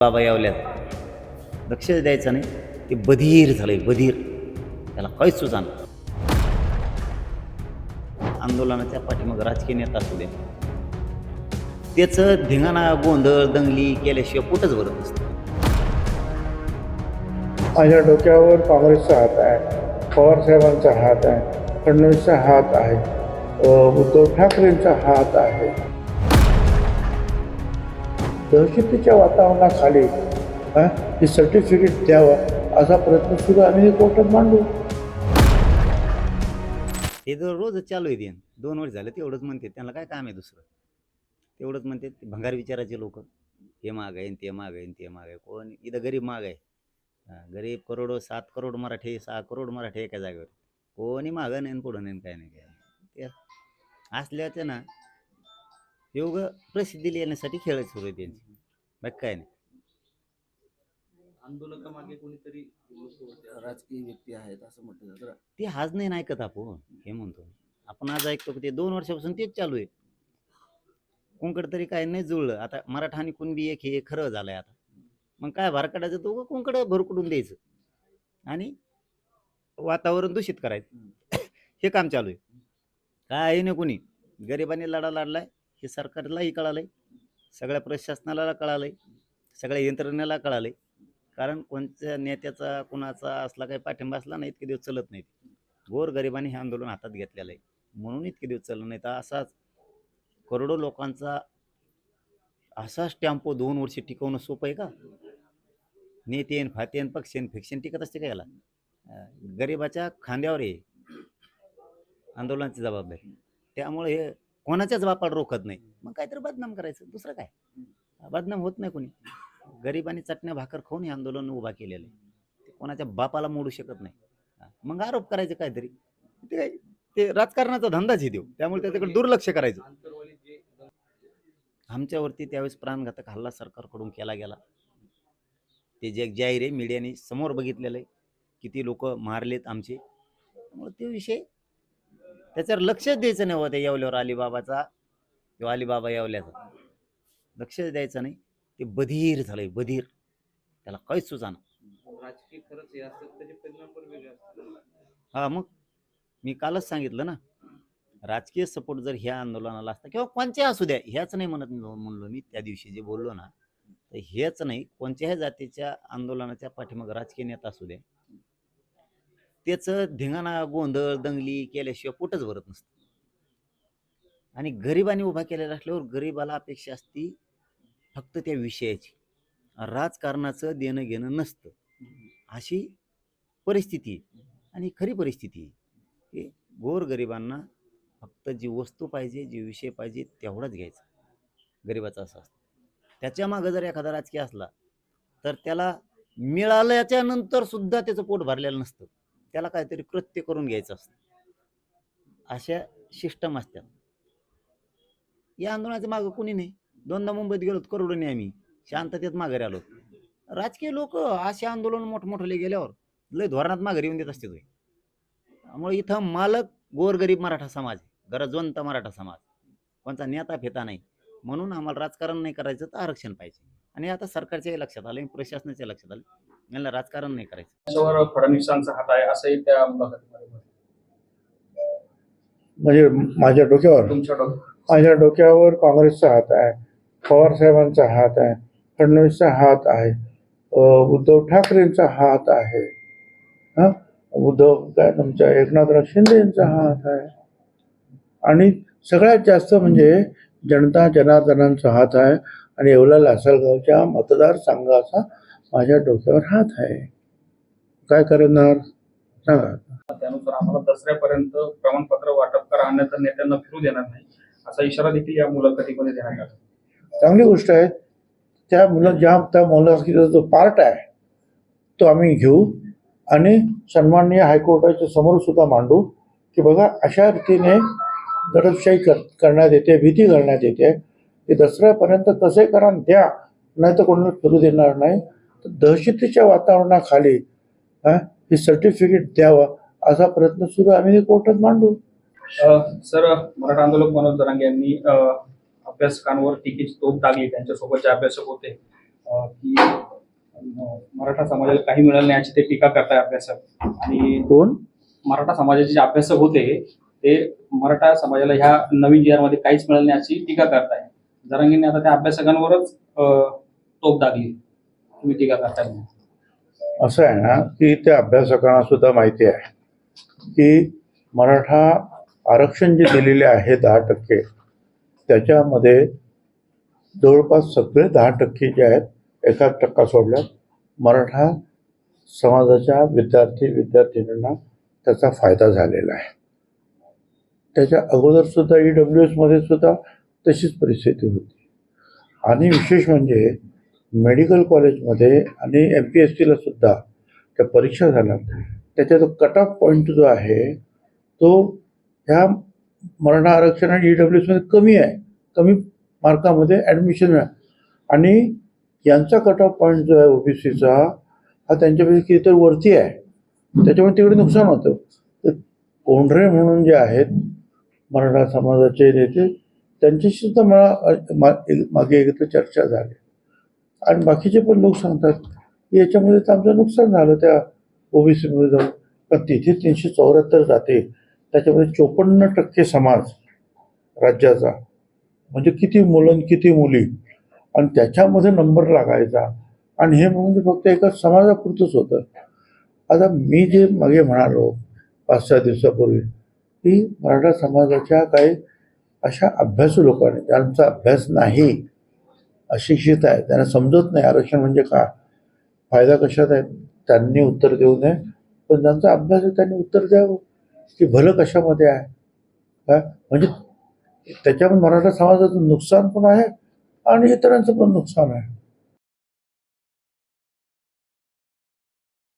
बाबा यावल्यात. लक्ष द्यायचं नाही ते बधीर झालंय बधीर. त्याला काहीच सुचाना आंदोलनाच्या पाठीमाग राजकीय नेता असू दे. त्याचं धिंगाणा गोंधळ दंगली केल्याशिवाय पोटच भरत नसतं. माझ्या डोक्यावर काँग्रेसचा हात आहे पवार साहेबांचा हात आहे फडणवीसचा हात आहे उद्धव ठाकरेंचा हात आहे. दहशतीच्या वातावरणाखाली हा, हे सर्टिफिकेट द्यावं असा प्रयत्न आम्ही कोर्टात मांडू. हे जर रोजच चालू आहे ते दोन वर्ष झालं तेवढंच म्हणते त्यांना काय काम आहे दुसरं? तेवढंच म्हणते भंगार विचाराचे लोक. हे माग आहे ते माग आहे ते माग आहे. कोण? इथं गरीब माग आहे. गरीब करोडो सात करोड मराठी सहा करोड मराठी एका जागेवर. कोणी मागं नाही पुढं नाही काय नाही काय ते असल्याचं ना योग प्रसिद्धी येण्यासाठी खेळ सुरू आहे त्यांची बाकी काय नाही. आंदोलकामागे कोणीतरी राजकीय व्यक्ती आहेत असं म्हटलं जातं. ते आज नाही ना ऐकत आपण हे म्हणतो. आपण आज ऐकतो की ते दोन वर्षापासून तेच चालू आहे. कोणकडे तरी काय नाही जुळलं. आता मराठा आणि कुणबी एक हे खरं झालंय आता. मग काय भार काढायचं तो कोणकडे भरकुडून द्यायचं. आणि वातावरण दूषित करायचं. हे काम चालू आहे. काय आहे ना कोणी? गरिबांनी लढा लढलाय. हे सरकारलाही कळालंय सगळ्या प्रशासनाला कळालंय सगळ्या यंत्रणेला आहे कारण कोणत्या नेत्याचा कुणाचा असला काही पाठिंबा असला नाही इतके दिवस चलत नाहीत. गोरगरिबांनी हे आंदोलन हातात घेतलेलं आहे. म्हणून इतके दिवस चाललं नाही तर असाच करोडो लोकांचा असाच टॅम्पो दोन वर्ष टिकवणं सोपं आहे का? नेतेन फातेन पक्षेन फिक्शन टिकत असते का याला? गरिबाच्या खांद्यावर आहे. आंदोलनाची जबाबदारी. त्यामुळे हे कोणाच्याच बापाला रोखत नाही. मग काहीतरी बदनाम करायचं. दुसरं काय? बदनाम होत नाही कोणी. गरिबांनी चटण्या भाकर खाऊन हे आंदोलन उभा केलेलं आहे. ते कोणाच्या बापाला मोडू शकत नाही. हा, मग आरोप करायचे काहीतरी. ते काय? ते राजकारणाचा धंदाच आहे देऊ त्यामुळे त्याच्याकडे दुर्लक्ष करायचं. आमच्यावरती त्यावेळेस प्राणघातक हल्ला सरकारकडून केला गेला. ते जे जाहीर आहे मीडियाने समोर बघितलेलं आहे. किती लोक मारलेत आमचे. त्यामुळे ते विषय त्याच्यावर लक्षच द्यायचं नाही होतं येवल्यावर अलिबाबाचा किंवा अलिबाबा येवल्याचा. लक्षच द्यायचं नाही. ते बधीर झालंय बधीर. त्याला काहीच सुचाना हे हा मग? मी कालच सांगितलं ना. राजकीय सपोर्ट जर ह्या आंदोलनाला असता किंवा कोणत्या असू द्या ह्याच नाही म्हणत म्हणलो मी त्या दिवशी जे बोललो ना तर हेच नाही. कोणत्याही जातीच्या आंदोलनाच्या पाठीमाग राजकीय नेता असू द्या त्याचं धिंगाणा गोंधळ दंगली केल्याशिवाय पोटच भरत नसतं. आणि गरिबाने उभा केलेला असल्यावर गरिबाला अपेक्षा असती फक्त त्या विषयाची. राजकारणाचं देणं घेणं नसतं. अशी परिस्थिती आणि खरी परिस्थिती की गोरगरिबांना फक्त जी वस्तू पाहिजे जी विषय पाहिजे तेवढाच घ्यायचा. गरिबाचा असं असतं. त्याच्या मागं जर एखादा राजकीय असला तर त्याला मिळाल्याच्या नंतर सुद्धा त्याचं पोट भरलेलं नसतं. त्याला काहीतरी कृत्य करून घ्यायचं असतं. अशा सिस्टम असतात. या आंदोलनाच्या मागं कुणी नाही. दोनदा मुंबईत गेलो नाही आम्ही. शांततेत माघारी आलो राजकीय लोक असे आंदोलन मोठमोठले गेल्यावर लय धोरणात माघारी येऊन देत असते तुम्ही त्यामुळे इथं मालक गोरगरीब मराठा समाज गरजवंत मराठा समाज. कोणता नेता फेता नाही. म्हणून आम्हाला राजकारण नाही करायचं तर आरक्षण पाहिजे. आणि आता सरकारच्याही लक्षात आलं प्रशासनाच्या लक्षात आलं. यांना राजकारण नाही करायचं. त्याच्यावर फडणवीसांचा हात आहे असंही त्या मुलाखतीमध्ये म्हटलं. म्हणजे माझ्या डोक्यावर? तुमच्या डोक्यात माझ्या डोक्यावर काँग्रेसचा हात आहे पवार साहेबांचा हात आहे फडणवीसचा हात आहे अ, उद्धव ठाकरेंचा हात आहे. हा? उद्धव काय तुमच्या एकनाथराव शिंदे यांचा हात आहे. आणि सगळ्यात जास्त म्हणजे जनता जनार्दनांचा हात आहे आणि येवला लासलगावच्या मतदारसंघाचा माझ्या डोक्यावर हात आहे. काय करणार? सांगा त्यानुसार आम्हाला दसऱ्यापर्यंत प्रमाणपत्र वाटप करा अन्यथा नेत्यांना फिरू देणार नाही. असा इशारा देखील या मुलाखतीमध्ये देण्यात आला. चांगली गोष्ट आहे. त्या मुलं ज्या त्या मुलाखतीचा जो पार्ट आहे तो आम्ही घेऊ आणि सन्माननीय हायकोर्टाच्या समोर सुद्धा मांडू की बघा अशा रीतीने दडपशाही कर करण्यात येते भीती करण्यात येते. की दसऱ्यापर्यंत कसे करा द्या. नाही तर कोणाला फिरू देणार नाही. दहशतीच्या वातावरणाखाली हा, हे सर्टिफिकेट द्यावं असा प्रयत्न सुरू आम्ही कोर्टात मांडू. सर मराठा आंदोलक मनोज जरांगे यांनी अभ्यासकांवर टीकेची तोप टाकली त्यांच्यासोबत जे अभ्यासक होते. की मराठा समाजाला काही मिळालं नाही याची ते टीका करताय अभ्यासक. आणि कोण? मराठा समाजाचे जे अभ्यासक होते ते मराठा समाजाला ह्या नवीन जी मध्ये काहीच मिळालं नाही याची टीका करताय. जरांगीने आता त्या अभ्यासकांवरच तोप दागली तुम्ही टीका करता असं आहे ना की त्या अभ्यासकांना सुद्धा माहिती आहे की मराठा आरक्षण जे दिलेले आहे दहा टक्के त्याच्यामध्ये जवळपास सगळे दहा टक्के जे आहेत एकाच टक्का सोडल्यात. मराठा समाजाच्या विद्यार्थी विद्यार्थिनींना त्याचा फायदा झालेला आहे. त्याच्या अगोदर सुद्धा ई डब्ल्यू एसमध्ये सुद्धा तशीच परिस्थिती होती. आणि विशेष म्हणजे मेडिकल कॉलेजमध्ये आणि एम पी एस सीला सुद्धा त्या परीक्षा झाल्या. त्याचा जो कट ऑफ पॉईंट जो आहे तो ह्या मराठा आरक्षण आणि ई डब्ल्यू एसमध्ये कमी आहे. कमी मार्कामध्ये ॲडमिशन मिळा आणि यांचा कट ऑफ पॉईंट जो आहे ओबीसीचा हा त्यांच्यापेक्षा कितीतरी वरती आहे. त्याच्यामुळे तिकडे नुकसान होतं. तर कोंढरे म्हणून जे आहेत मराठा समाजाचे नेते त्यांच्याशी सुद्धा मला मा- मागे एकत्र चर्चा झाली. आणि बाकीचे पण लोक सांगतात की याच्यामध्ये तर आमचं नुकसान झालं त्या ओबीसीमध्ये जाऊन. पण तिथे तीनशे चौऱ्याहत्तर जाते. त्याच्यामध्ये चोपन्न टक्के समाज राज्याचा. म्हणजे किती मुलं किती मुली. आणि त्याच्यामध्ये नंबर लागायचा. आणि हे म्हणजे फक्त एका समाजापुरतंच होतं. आता मी जे मागे म्हणालो पाच सहा दिवसापूर्वी की मराठा समाजाच्या काही अशा अभ्यासू लोकांनी ज्यांचा अभ्यास नाही अशिक्षित आहे. त्यांना समजत नाही आरक्षण म्हणजे काय? फायदा कशात आहे? त्यांनी उत्तर देऊ नये. पण ज्यांचा अभ्यास आहे त्यांनी उत्तर द्यावं. की भलं कशामध्ये आहे? काय म्हणजे त्याच्यामध्ये मराठा समाजाचं नुकसान पण आहे आणि इतरांचं पण नुकसान आहे.